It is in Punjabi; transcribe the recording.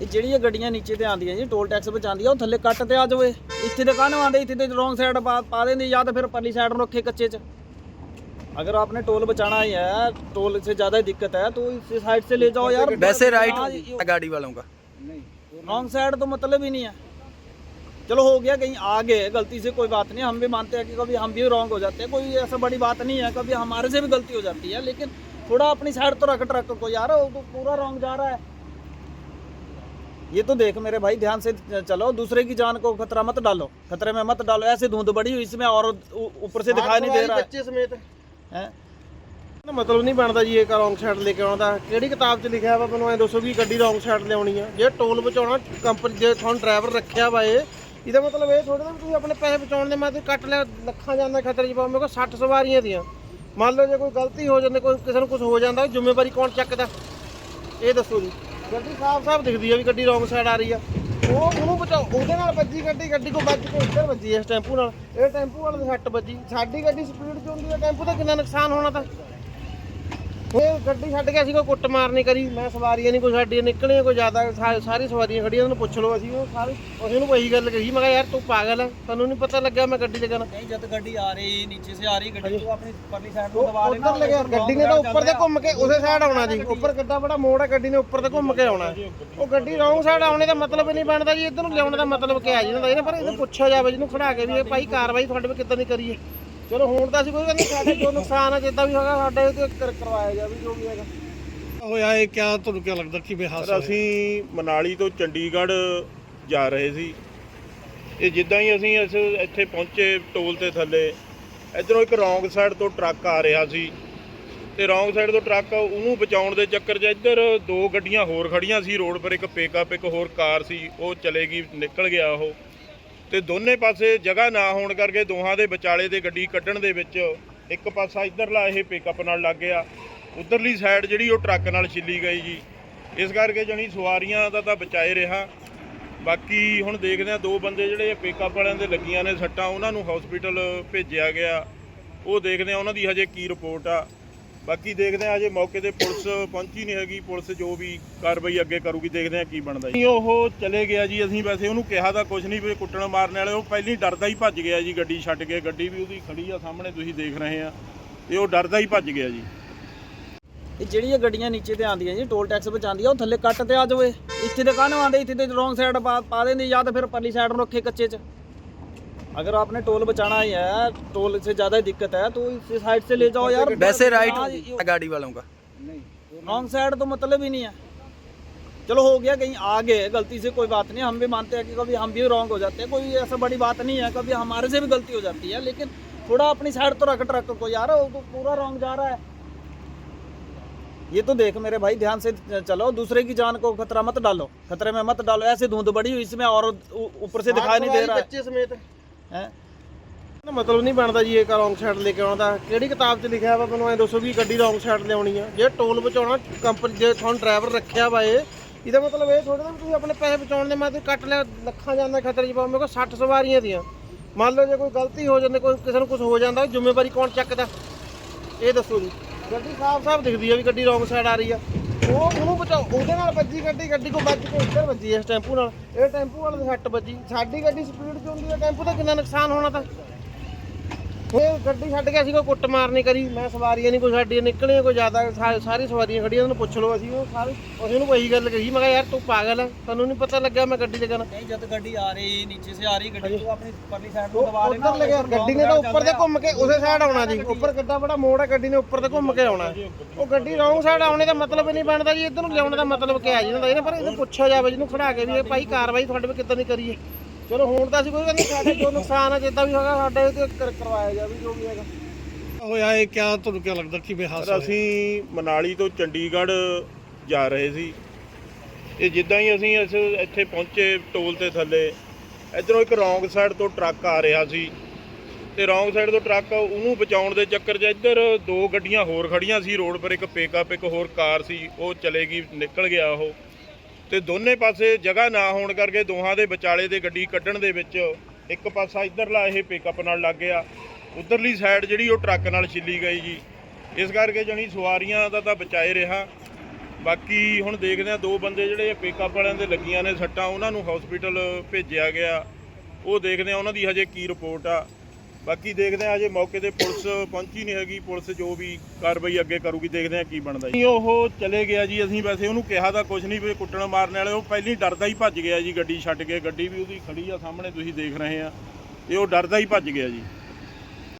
ਇਹ ਜਿਹੜੀਆਂ ਗੱਡੀਆਂ ਨੀਚੇ ਤੇ ਆਉਂਦੀਆਂ ਜੀ ਟੋਲ ਟੈਕਸ ਬਚਾਉਂਦੀਆਂ ਉਹ ਥੱਲੇ ਕੱਟ ਤੇ ਆ ਜਾਵੇ ਇੱਥੇ ਤੇ ਕਾਹਨੂੰ ਆਉਂਦੇ ਇੱਥੇ ਤੇ ਰੋਂਗ ਸਾਈਡ ਪਾ ਪਾ ਦਿੰਦੇ ਜਾਂ ਤਾਂ ਫਿਰ ਪਰਲੀ ਸਾਈਡ ਨੂੰ ਰੱਖੇ ਕੱਚੇ 'ਚ अगर आपने टोल बचाना ही है टोल से ज़्यादा दिक्कत है तो इस साइड से ले जाओ यार वैसे राइट हाँ, होगी ये- गाड़ी वालों का रॉन्ग साइड तो मतलब ही नहीं है चलो हो गया कहीं आगे गलती से कोई बात नहीं हम भी मानते हैं कि कभी हम भी रॉन्ग हो जाते हैं कोई ऐसा बड़ी बात नहीं है कभी हमारे से भी गलती हो जाती है लेकिन थोड़ा अपनी साइड तो रख ट्रक को यार वो तो पूरा रॉन्ग जा रहा है ये तो देख मेरे भाई ध्यान से चलो दूसरे की जान को खतरा मत डालो खतरे में मत डालो ऐसे धुंध बड़ी हुई इसमें और ऊ- ऊपर से दिखाई नहीं दे रहा ਬੱਚੇ ਸਮੇਤ है ਇਹਦਾ ਮਤਲਬ ਨਹੀਂ ਬਣਦਾ ਜੀ ਇਹ ਕਾ ਰੌਂਗ ਸਾਈਡ ਲੈ ਕੇ ਆਉਣਾ ਦਾ ਕਿਹੜੀ ਕਿਤਾਬ 'ਚ ਲਿਖਿਆ ਵਾ ਮੈਨੂੰ ਐ ਦੱਸੋ ਵੀ ਗੱਡੀ ਰੌਂਗ ਸਾਈਡ ਲਿਆਉਣੀ ਆ ਜੇ ਟੋਲ ਬਚਾਉਣਾ ਕੰਪਨੀ ਜੇ ਤੁਹਾਨੂੰ ਡਰਾਈਵਰ ਰੱਖਿਆ ਵਾ ਇਹ ਇਹਦਾ ਮਤਲਬ ਇਹ ਥੋੜਾ ਨਾ ਵੀ ਤੁਸੀਂ ਆਪਣੇ ਪੈਸੇ ਬਚਾਉਣ ਦੇ ਮਾਤੇ ਕੱਟ ਲਿਆ ਲੱਖਾਂ ਜਾਂਦਾ ਖਤਰੇ 'ਚ ਪਾਓ ਮੇਰੇ ਕੋਲ 60 ਸਵਾਰੀਆਂ ਦੀਆਂ ਮੰਨ ਲਓ ਜੇ ਕੋਈ ਗਲਤੀ ਹੋ ਜਾਂਦੀ ਕੋਈ ਕਿਸੇ ਨੂੰ ਕੁਝ ਹੋ ਜਾਂਦਾ ਉਹ ਜ਼ਿੰਮੇਵਾਰੀ ਕੌਣ ਚੱਕਦਾ ਇਹ ਦੱਸੋ ਜੀ ਗੱਡੀ ਸਾਫ਼-ਸਾਫ਼ ਦਿਖਦੀ ਆ ਵੀ ਗੱਡੀ ਰੋਂਗ ਸਾਈਡ ਆ ਰਹੀ ਆ। ਉਹ ਉਹਨੂੰ ਬਚਾਓ ਉਹਦੇ ਨਾਲ ਵੱਜੀ ਗੱਡੀ ਗੱਡੀ ਕੋ ਵੱਜ ਕੇ ਇੱਧਰ ਵੱਜੀ ਇਸ ਟੈਂਪੂ ਨਾਲ। ਇਹ ਟੈਂਪੂ ਵਾਲੇ ਦੇ ਸੱਟ ਵੱਜੀ। ਸਾਡੀ ਗੱਡੀ ਸਪੀਡ 'ਚ ਹੁੰਦੀ ਆ, ਟੈਂਪੂ ਦਾ ਕਿੰਨਾ ਨੁਕਸਾਨ ਹੋਣਾ ਤਾਂ? ਇਹ ਗੱਡੀ ਛੱਡ ਗਿਆ ਸੀ ਕੋਈ ਕੁੱਟ ਮਾਰਨੀ ਕਰੀ ਮੈਂ ਸਵਾਰੀਆਂ ਨਹੀਂ ਕੋਈ ਸਾਡੀਆਂ ਨਿਕਲੀਆਂ ਕੋਈ ਜ਼ਿਆਦਾ ਸਾਰੀ ਸਵਾਰੀਆਂ ਖੜੀਆਂ ਉਹਨਾਂ ਪੁੱਛ ਲਓ ਅਸੀਂ ਉਹ ਸਾਰੇ ਅਸੀਂ ਉਹਨੂੰ ਉਹੀ ਗੱਲ ਕਹੀ ਮੈਂ ਕਿਹਾ ਯਾਰ ਤੂੰ ਪਾਗਲ ਹੈ ਤੈਨੂੰ ਨਹੀਂ ਪਤਾ ਲੱਗਾ ਮੈਂ ਗੱਡੀ ਲਗਾਣਾ ਨਹੀਂ ਜਦ ਗੱਡੀ ਆ ਰਹੀ ਨੀਚੇ ਸੇ ਆ ਰਹੀ ਗੱਡੀ ਤੋਂ ਆਪਣੀ ਪਰਲੀ ਸਾਈਡ ਤੋਂ ਦਬਾ ਲੈਣਾ ਉੱਧਰ ਲੱਗਿਆ ਗੱਡੀ ਨੇ ਤਾਂ ਉੱਪਰ ਤੇ ਘੁੰਮ ਕੇ ਉਸੇ ਸਾਈਡ ਆਉਣਾ ਜੀ ਉੱਪਰ ਕਿੱਡਾ ਬੜਾ ਮੋੜ ਹੈ ਗੱਡੀ ਨੇ ਉੱਪਰ ਤੇ ਘੁੰਮ ਕੇ ਆਉਣਾ। ਉਹ ਗੱਡੀ ਰੌਂਗ ਸਾਈਡ ਆਉਣੇ ਦਾ ਮਤਲਬ ਨਹੀਂ ਬਣਦਾ ਜੀ ਇੱਧਰ ਨੂੰ ਲਿਆਉਣ ਦਾ ਮਤਲਬ ਕੀ ਆ ਜੀ ਇਹਨਾਂ ਪਰ ਇਹਨੂੰ ਪੁੱਛਿਆ ਜਾਵੇ ਜਿਹਨੂੰ ਖੜਾ ਕੇ ਵੀ ਇਹ ਭਾਈ ਕਾਰਵਾਈ ਤੁਹਾਡੇ ਵਿੱਚ ਕਿੱਦਾਂ ਦੀ ਕਰੀਏ। ਚਲੋ ਹੁਣ ਤਾਂ ਅਸੀਂ ਕੋਈ ਕਹਿੰਦੇ ਸਾਡੇ ਜੋ ਨੁਕਸਾਨ ਹੈ ਜਿੱਦਾਂ ਵੀ ਹੋਗਾ ਸਾਡੇ ਤੇ ਕਰ- ਕਰਵਾਇਆ ਜਾਵੇ ਜੋ ਵੀ ਹੈਗਾ। ਹੋਇਆ ਇਹ ਕਿਆ ਤੁਹਾਨੂੰ ਕੀ ਲੱਗਦਾ ਕਿਵੇਂ ਹਾਦਸਾ ਸਰ ਅਸੀਂ ਮਨਾਲੀ ਤੋਂ ਚੰਡੀਗੜ੍ਹ ਜਾ ਰਹੇ ਸੀ। ਇਹ ਜਿੱਦਾਂ ਹੀ ਅਸੀਂ ਇਸ ਇੱਥੇ ਪਹੁੰਚੇ ਟੋਲ ਤੇ ਥੱਲੇ ਇਧਰੋਂ ਇੱਕ ਰੌਂਗ ਸਾਈਡ ਤੋਂ ਟਰੱਕ ਆ ਰਿਹਾ ਸੀ। ਤੇ ਰੌਂਗ ਸਾਈਡ ਤੋਂ ਟਰੱਕ ਉਹਨੂੰ ਬਚਾਉਣ ਦੇ ਚੱਕਰ 'ਚ ਇੱਧਰ ਦੋ ਗੱਡੀਆਂ ਹੋਰ ਖੜੀਆਂ ਸੀ। ਰੋਡ ਪਰ ਇੱਕ ਪਿਕਅਪ ਇੱਕ ਹੋਰ ਕਾਰ ਸੀ ਉਹ ਚਲੇਗੀ ਨਿਕਲ ਗਿਆ ਉਹ। ਤੇ ਦੋਨੇ ਪਾਸੇ ਜਗ੍ਹਾ ਨਾ ਹੋਣ ਕਰਕੇ ਦੋਹਾਂ ਦੇ ਵਿਚਾਲੇ ਦੇ ਗੱਡੀ ਕੱਢਣ ਦੇ ਵਿੱਚ ਇੱਕ ਪਾਸਾ ਇੱਧਰਲਾ ਇਹ ਪਿਕਅਪ ਨਾਲ ਲੱਗ ਗਿਆ। ਉਧਰਲੀ ਸਾਈਡ ਜਿਹੜੀ ਉਹ ਟਰੱਕ ਨਾਲ ਛਿੱਲੀ ਗਈ ਜੀ। ਇਸ ਕਰਕੇ ਜਣੀ ਸਵਾਰੀਆਂ ਦਾ ਤਾਂ ਬਚਾਏ ਰਿਹਾ। ਬਾਕੀ ਹੁਣ ਦੇਖਦੇ ਆ ਦੋ ਬੰਦੇ ਜਿਹੜੇ ਪਿਕਅਪ ਵਾਲਿਆਂ ਦੇ ਲੱਗੀਆਂ ਨੇ ਸੱਟਾਂ, ਉਹਨਾਂ ਨੂੰ ਹਸਪੀਟਲ ਭੇਜਿਆ ਗਿਆ। ਉਹ ਦੇਖਦੇ ਆ ਉਹਨਾਂ ਦੀ ਹਜੇ ਕੀ ਰਿਪੋਰਟ ਆ। ਬਾਕੀ ਦੇਖਦੇ ਆ ਹਜੇ ਮੌਕੇ ਤੇ ਪੁਲਿਸ ਪਹੁੰਚੀ ਨਹੀਂ ਹੈਗੀ। ਪੁਲਿਸ ਜੋ ਵੀ ਕਾਰਵਾਈ ਅੱਗੇ ਕਰੂਗੀ, ਦੇਖਦੇ ਆ ਕੀ ਬਣਦਾ ਜੀ। ਉਹ ਚਲੇ ਗਿਆ ਜੀ, ਅਸੀਂ ਵੈਸੇ ਉਹਨੂੰ ਕਿਹਾ ਤਾਂ ਕੁਝ ਨਹੀਂ ਵੀ ਕੁੱਟਣ ਮਾਰਨ ਵਾਲੇ, ਉਹ ਪਹਿਲੀ ਡਰਦਾ ਹੀ ਭੱਜ ਗਿਆ ਜੀ, ਗੱਡੀ ਛੱਡ ਕੇ। ਗੱਡੀ ਵੀ ਉਹਦੀ ਖੜੀ ਆ ਸਾਹਮਣੇ, ਤੁਸੀਂ ਦੇਖ ਰਹੇ ਆ ਤੇ ਉਹ ਡਰਦਾ ਹੀ ਭੱਜ ਗਿਆ ਜੀ। ਇਹ ਜਿਹੜੀਆਂ ਗੱਡੀਆਂ ਨੀਚੇ ਤੇ ਆਉਂਦੀਆਂ ਜੀ, ਟੋਲ ਟੈਕਸ ਵਿੱਚ ਆਉਂਦੀਆਂ, ਉਹ ਥੱਲੇ ਕੱਟ ਤੇ ਆ ਜਾਵੇ ਇੱਥੇ ਤੇ ਕਾਹਨੂੰ ਆਉਂਦੇ? ਇੱਥੇ ਤੇ ਰੋਂਗ ਸਾਈਡ ਪਾ ਪਾ ਦਿੰਦੇ, ਜਾਂ ਤਾਂ ਫਿਰ ਪਰਲੀ ਸਾਈਡ ਨੂੰ ਰੱਖੇ ਕੱਚੇ 'ਚ। अगर आपने टोल बचाना ही है टोल से ज़्यादा ही दिक्कत है तो इस साइड से ले जाओ यार। वैसे राइट हाँ गाड़ी वालों का। नहीं रॉन्ग साइड तो मतलब ही नहीं है। चलो हो गया कहीं आगे गलती से कोई बात नहीं हम भी मानते हैं कि कभी हम भी रॉन्ग हो जाते हैं कोई ऐसा बड़ी बात नहीं है कभी हमारे से भी गलती हो जाती है लेकिन थोड़ा अपनी साइड तो रख ट्रक को यार वो तो पूरा रॉन्ग जा रहा है। ये तो देख मेरे भाई ध्यान से चलो दूसरे की जान को खतरा मत डालो खतरे में मत डालो ऐसे धुंध बड़ी हुई इसमें और ऊपर से दिखाई नहीं तो दे रहा है। बच्चे समेत। ਇਹਦਾ ਮਤਲਬ ਨਹੀਂ ਬਣਦਾ ਜੀ ਇਹ ਕਾ ਰੌਂਗ ਸਾਈਡ ਲੈ ਕੇ ਆਉਣਾ ਕਿਹੜੀ ਕਿਤਾਬ 'ਚ ਲਿਖਿਆ ਵਾ ਮੈਨੂੰ ਐ ਦੱਸੋ ਵੀ ਗੱਡੀ ਰੌਂਗ ਸਾਈਡ ਲਿਆਉਣੀ ਆ। ਜੇ ਟੋਲ ਬਚਾਉਣਾ ਕੰਪਨੀ ਜੇ ਤੁਹਾਨੂੰ ਡਰਾਈਵਰ ਰੱਖਿਆ ਵਾ ਇਹ, ਇਹਦਾ ਮਤਲਬ ਇਹ ਥੋੜਾ ਨਾ ਵੀ ਤੁਸੀਂ ਆਪਣੇ ਪੈਸੇ ਬਚਾਉਣ ਦੇ ਮਾਤੇ ਕੱਟ ਲਿਆ, ਲੱਖਾਂ ਜਾਂਦਾ ਖਤਰੇ 'ਚ ਪਾਓ ਮੇਰੇ ਕੋਲ 60 ਸਵਾਰੀਆਂ ਦੀਆਂ। ਮੰਨ ਲਓ ਜੇ ਕੋਈ ਗਲਤੀ ਹੋ ਜਾਂਦੀ, ਕੋਈ ਕਿਸੇ ਨੂੰ ਕੁਝ ਹੋ ਜਾਂਦਾ ਜ਼ਿੰਮੇਵਾਰੀ ਕੌਣ ਚੱਕਦਾ? ਇਹ ਦੱਸੋ ਜੀ। ਗੱਡੀ ਸਾਫ਼-ਸਾਫ਼ ਦਿਖਦੀ ਆ ਵੀ ਗੱਡੀ ਰੌਂਗ ਸਾਈਡ ਆ ਰਹੀ ਆ। ਉਹ ਉਹਨੂੰ ਬਚਾਓ, ਉਹਦੇ ਨਾਲ ਵੱਜੀ ਗੱਡੀ ਗੱਡੀ ਕੋ ਵੱਜ ਕੇ ਇੱਧਰ ਵੱਜੀ ਇਸ ਟੈਂਪੂ ਨਾਲ। ਇਹ ਟੈਂਪੂ ਵਾਲੇ ਦੇ ਸੱਟ ਵੱਜੀ। ਸਾਡੀ ਗੱਡੀ ਸਪੀਡ 'ਚ ਹੁੰਦੀ ਹੈ, ਟੈਂਪੂ ਦਾ ਕਿੰਨਾ ਨੁਕਸਾਨ ਹੋਣਾ ਤਾਂ? ਇਹ ਗੱਡੀ ਛੱਡ ਕੇ ਅਸੀਂ ਕੋਈ ਕੁੱਟ ਮਾਰ ਨਹੀਂ ਕਰੀ ਮੈਂ ਸਵਾਰੀਆਂ ਨਹੀਂ ਕੋਈ ਸਾਡੀਆਂ ਨਿਕਲੀਆਂ ਕੋਈ ਜ਼ਿਆਦਾ ਸਾ- ਸਾਰੀ ਸਵਾਰੀਆਂ ਖੜੀਆਂ ਉਹਨਾਂ ਨੂੰ ਪੁੱਛ ਲਓ ਅਸੀਂ ਉਹ ਸਾਰੀ ਅਸੀਂ ਉਹਨੂੰ ਇਹੀ ਗੱਲ ਕਹੀ ਮੈਂ ਕਿਹਾ ਯਾਰ ਤੂੰ ਪਾਗਲ ਹੈ ਤੈਨੂੰ ਨਹੀਂ ਪਤਾ ਲੱਗਿਆ ਮੈਂ ਗੱਡੀ ਲਗਾਣਾ नहीं जब गाड़ी आ रही नीचे से आ रही गाड़ी तो अपनी परली साइड को दबा लेना ਉੱਧਰ ਲੱਗਿਆ ਗੱਡੀ ਨੇ ਤਾਂ ਉੱਪਰ ਤੇ ਘੁੰਮ ਕੇ ਉਸੇ ਸਾਈਡ ਆਉਣਾ ਜੀ ਉੱਪਰ ਕਿੱਡਾ ਬੜਾ ਮੋੜ ਹੈ ਗੱਡੀ ਨੇ ਉੱਪਰ ਤੇ ਘੁੰਮ ਕੇ ਆਉਣਾ ਉਹ ਗੱਡੀ ਰੌਂਗ ਸਾਈਡ ਆਉਣੇ ਦਾ ਮਤਲਬ ਹੀ ਨਹੀਂ ਬਣਦਾ ਜੀ ਇੱਧਰ ਨੂੰ ਲਿਆਉਣ ਦਾ ਮਤਲਬ ਕਿਹਾ ਜੀ ਇਹਨਾਂ ਦਾ ਪਰ ਇਹਨੂੰ ਪੁੱਛਿਆ ਜਾਵੇ ਜਿਹਨੂੰ ਖੜਾ ਕੇ ਵੀ ਇਹ ਭਾਈ ਕਾਰਵਾਈ ਤੁਹਾਡੇ ਤੇ ਕਿੱਦਾਂ ਦੀ ਕਰੀਏ ਚਲੋ ਹੁਣ ਤਾਂ ਅਸੀਂ ਕੋਈ ਕਹਿੰਦੇ ਸਾਡੇ ਜੋ ਨੁਕਸਾਨ ਹੈ ਜਿੱਦਾਂ ਵੀ ਹੋਗਾ ਸਾਡੇ ਤੇ ਕਰ- ਕਰਵਾਇਆ ਜਾਵੇ ਜੋ ਵੀ ਹੈਗਾ। ਹੋਇਆ ਇਹ ਕਿਆ ਤੁਹਾਨੂੰ ਕੀ ਲੱਗਦਾ ਕਿਵੇਂ ਹਾਦਸਾ ਸਰ ਅਸੀਂ ਮਨਾਲੀ ਤੋਂ ਚੰਡੀਗੜ੍ਹ ਜਾ ਰਹੇ ਸੀ। ਇਹ ਜਿੱਦਾਂ ਹੀ ਅਸੀਂ ਇਸ ਇੱਥੇ ਪਹੁੰਚੇ ਟੋਲ ਤੇ ਥੱਲੇ ਇਧਰੋਂ ਇੱਕ ਰੌਂਗ ਸਾਈਡ ਤੋਂ ਟਰੱਕ ਆ ਰਿਹਾ ਸੀ। ਤੇ ਰੌਂਗ ਸਾਈਡ ਤੋਂ ਟਰੱਕ ਉਹਨੂੰ ਬਚਾਉਣ ਦੇ ਚੱਕਰ 'ਚ ਇੱਧਰ ਦੋ ਗੱਡੀਆਂ ਹੋਰ ਖੜੀਆਂ ਸੀ। ਰੋਡ ਪਰ ਇੱਕ ਪਿਕਅਪ ਇੱਕ ਹੋਰ ਕਾਰ ਸੀ ਉਹ ਚਲੇਗੀ ਨਿਕਲ ਗਿਆ ਉਹ। ਤੇ ਦੋਨੇ ਪਾਸੇ ਜਗ੍ਹਾ ਨਾ ਹੋਣ ਕਰਕੇ ਦੋਹਾਂ ਦੇ ਵਿਚਾਲੇ ਦੇ ਗੱਡੀ ਕੱਢਣ ਦੇ ਵਿੱਚ ਇੱਕ ਪਾਸਾ ਇੱਧਰਲਾ ਇਹ ਪਿਕਅਪ ਨਾਲ ਲੱਗ ਗਿਆ। ਉਧਰਲੀ ਸਾਈਡ ਜਿਹੜੀ ਉਹ ਟਰੱਕ ਨਾਲ ਛਿੱਲੀ ਗਈ ਜੀ। ਇਸ ਕਰਕੇ ਜਣੀ ਸਵਾਰੀਆਂ ਦਾ ਤਾਂ ਬਚਾਏ ਰਿਹਾ। ਬਾਕੀ ਹੁਣ ਦੇਖਦੇ ਆ ਦੋ ਬੰਦੇ ਜਿਹੜੇ ਪਿਕਅਪ ਵਾਲਿਆਂ ਦੇ ਲੱਗੀਆਂ ਨੇ ਸੱਟਾਂ, ਉਹਨਾਂ ਨੂੰ ਹਸਪੀਟਲ ਭੇਜਿਆ ਗਿਆ। ਉਹ ਦੇਖਦੇ ਆ ਉਹਨਾਂ ਦੀ ਹਜੇ ਕੀ ਰਿਪੋਰਟ ਆ। ਬਾਕੀ ਦੇਖਦੇ ਆ ਅਜੇ ਮੌਕੇ ਤੇ ਪੁਲਿਸ ਪਹੁੰਚੀ ਨਹੀਂ ਹੈਗੀ। ਪੁਲਿਸ ਜੋ ਵੀ ਕਾਰਵਾਈ ਅੱਗੇ ਕਰੂਗੀ, ਦੇਖਦੇ ਆ ਕੀ ਬਣਦਾ ਜੀ। ਉਹ ਚਲੇ ਗਿਆ ਜੀ, ਅਸੀਂ ਵੈਸੇ ਉਹਨੂੰ ਕਿਹਾ ਤਾਂ ਕੁਝ ਨਹੀਂ ਵੀ ਕੁੱਟਣ ਮਾਰਨ ਵਾਲੇ, ਉਹ ਪਹਿਲੀ ਡਰਦਾ ਹੀ ਭੱਜ ਗਿਆ ਜੀ, ਗੱਡੀ ਛੱਡ ਕੇ, ਗੱਡੀ ਵੀ ਉਹਦੀ ਖੜੀ ਆ ਸਾਹਮਣੇ, ਤੁਸੀਂ ਦੇਖ ਰਹੇ ਆ ਤੇ ਉਹ ਡਰਦਾ ਹੀ ਭੱਜ ਗਿਆ ਜੀ।